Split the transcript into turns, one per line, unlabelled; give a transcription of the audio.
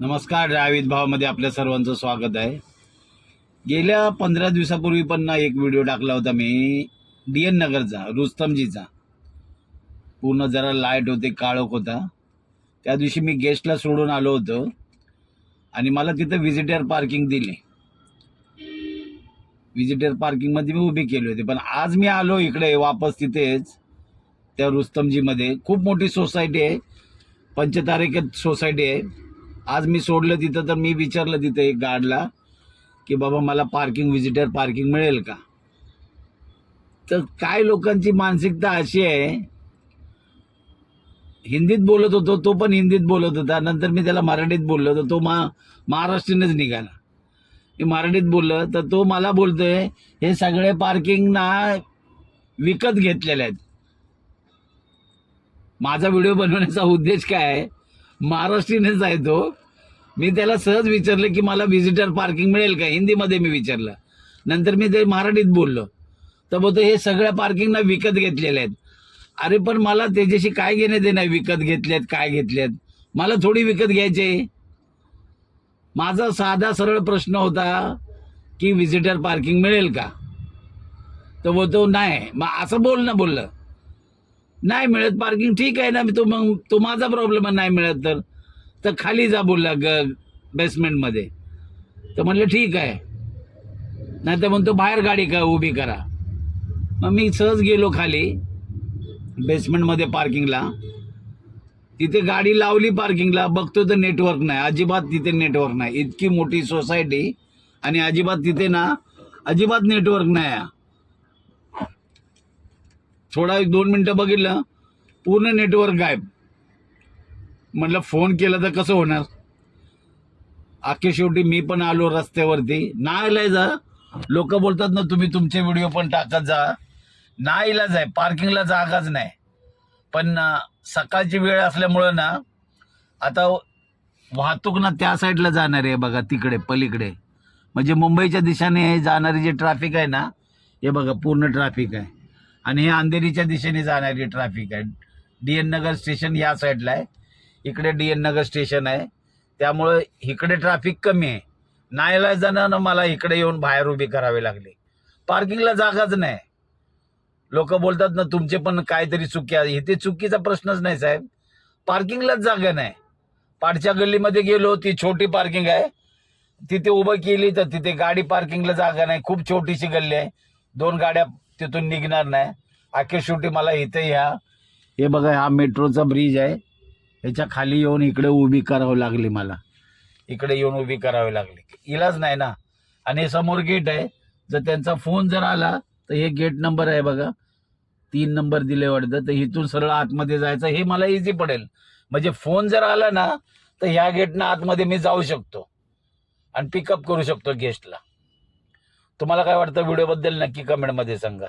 नमस्कार डावीत भावामध्ये आपल्या सर्वांचं स्वागत आहे. गेल्या पंधरा दिवसापूर्वी पण ना एक व्हिडिओ टाकला होता मी डी एन नगरचा रुस्तमजीचा. पूर्ण जरा लाइट होते काळोख होता. त्या दिवशी मी गेस्टला सोडून आलो होतो आणि मला तिथं व्हिजिटर पार्किंग दिली. व्हिजिटर पार्किंगमध्ये मी उभी केली होती पण आज मी आलो इकडे वापस तिथेच त्या रुस्तमजीमध्ये. खूप मोठी सोसायटी आहे पंचतारिकेत सोसायटी आहे. आज मी सोडलं तिथं तर मी विचारलं तिथं एक गार्डला की बाबा मला पार्किंग व्हिजिटर पार्किंग मिळेल का? तर काय लोकांची मानसिकता अशी आहे हिंदीत बोलत होतो तो पण हिंदीत बोलत होता. नंतर मी त्याला मराठीत बोललो तर तो मा महाराष्ट्रीनच निघाला. मी मराठीत बोललं तर तो मला बोलतोय हे सगळे पार्किंग ना विकत घेतलेले आहेत. माझा व्हिडिओ बनवण्याचा उद्देश काय आहे? महाराष्ट्रीयनच आहे तो. मी त्याला सहज विचारलं की मला व्हिजिटर पार्किंग मिळेल का? हिंदीमध्ये मी विचारलं. नंतर मी ते मराठीत बोललो. तर बोलतो हे सगळ्या पार्किंगना विकत घेतलेले आहेत. अरे पण मला त्याच्याशी काय घेणे ते नाही विकत घेतलेत काय घेतलेत? मला थोडी विकत घ्यायचे माझा साधा सरळ प्रश्न होता की व्हिजिटर पार्किंग मिळेल का? तर बोलतो नाही. मग असं बोल ना बोललं. नाही मिळत पार्किंग ठीक आहे ना मी तो मग तो माझा प्रॉब्लेम आहे नाही मिळत तर. तर खाली जा बोलला ग बेसमेंटमध्ये तर म्हणलं ठीक आहे. नाही तर म्हणतो बाहेर गाडी का उभी करा. मग मी सहज गेलो खाली बेसमेंटमध्ये पार्किंगला तिथे गाडी लावली पार्किंगला बघतो तर नेटवर्क नाही. अजिबात तिथे नेटवर्क नाही. इतकी मोठी सोसायटी आणि अजिबात तिथे ना अजिबात नेटवर्क नाही. आहे. थोडा एक दोन मिनटं बघितलं पूर्ण नेटवर्क गायब. म्हटलं फोन केला तर कसं होणार? अख्खे शेवटी मी पण आलो रस्त्यावरती. ना इलाज लोक बोलतात ना तुम्ही तुमचे व्हिडिओ पण टाकत जा. ना इलाज आहे पार्किंगला जागाच नाही. पण सकाळची वेळ असल्यामुळं ना आता वाहतूक ना त्या साईडला जाणार आहे बघा तिकडे पलीकडे. म्हणजे मुंबईच्या दिशेने जाणारी जे ट्रॅफिक आहे ना हे बघा पूर्ण ट्रॅफिक आहे. आणि हे अंधेरीच्या दिशेने जाणारी ट्रॅफिक आहे. डी एन नगर स्टेशन या साईडला आहे. इकडे डी एन नगर स्टेशन आहे. त्यामुळं इकडे ट्रॅफिक कमी आहे. नाहीला जाणं मला इकडे येऊन बाहेर उभी करावी लागली. पार्किंगला जागाच नाही. लोक बोलतात ना तुमचे पण काहीतरी चुकी आहे. इथे चुकीचा प्रश्नच नाही साहेब. पार्किंगलाच जागा नाही. पाठच्या गल्लीमध्ये गेलो ती छोटी पार्किंग आहे. तिथे उभं केली तर तिथे गाडी पार्किंगला जागा नाही. खूप छोटीशी गल्ली आहे. दोन गाड्या तिथून निघणार नाही. अखेर शेवटी मला इथे या. हे बघा हा मेट्रोचा ब्रिज आहे. ह्याच्या खाली येऊन इकडे उभी करावं लागली मला. इकडे येऊन उभी करावी लागली. इलाज नाही ना. आणि हे समोर गेट आहे. जर त्यांचा फोन जर आला तर हे गेट नंबर आहे बघा. तीन नंबर दिले वाटतं. तर इथून सरळ आतमध्ये जायचं हे मला इझी पडेल. म्हणजे फोन जर आला ना तर ह्या गेटनं आतमध्ये मी जाऊ शकतो. आणि पिकअप करू शकतो गेस्टला तुम्हाला काय वाटतं? व्हिडिओबद्दल नक्की कमेंटमध्ये सांगा.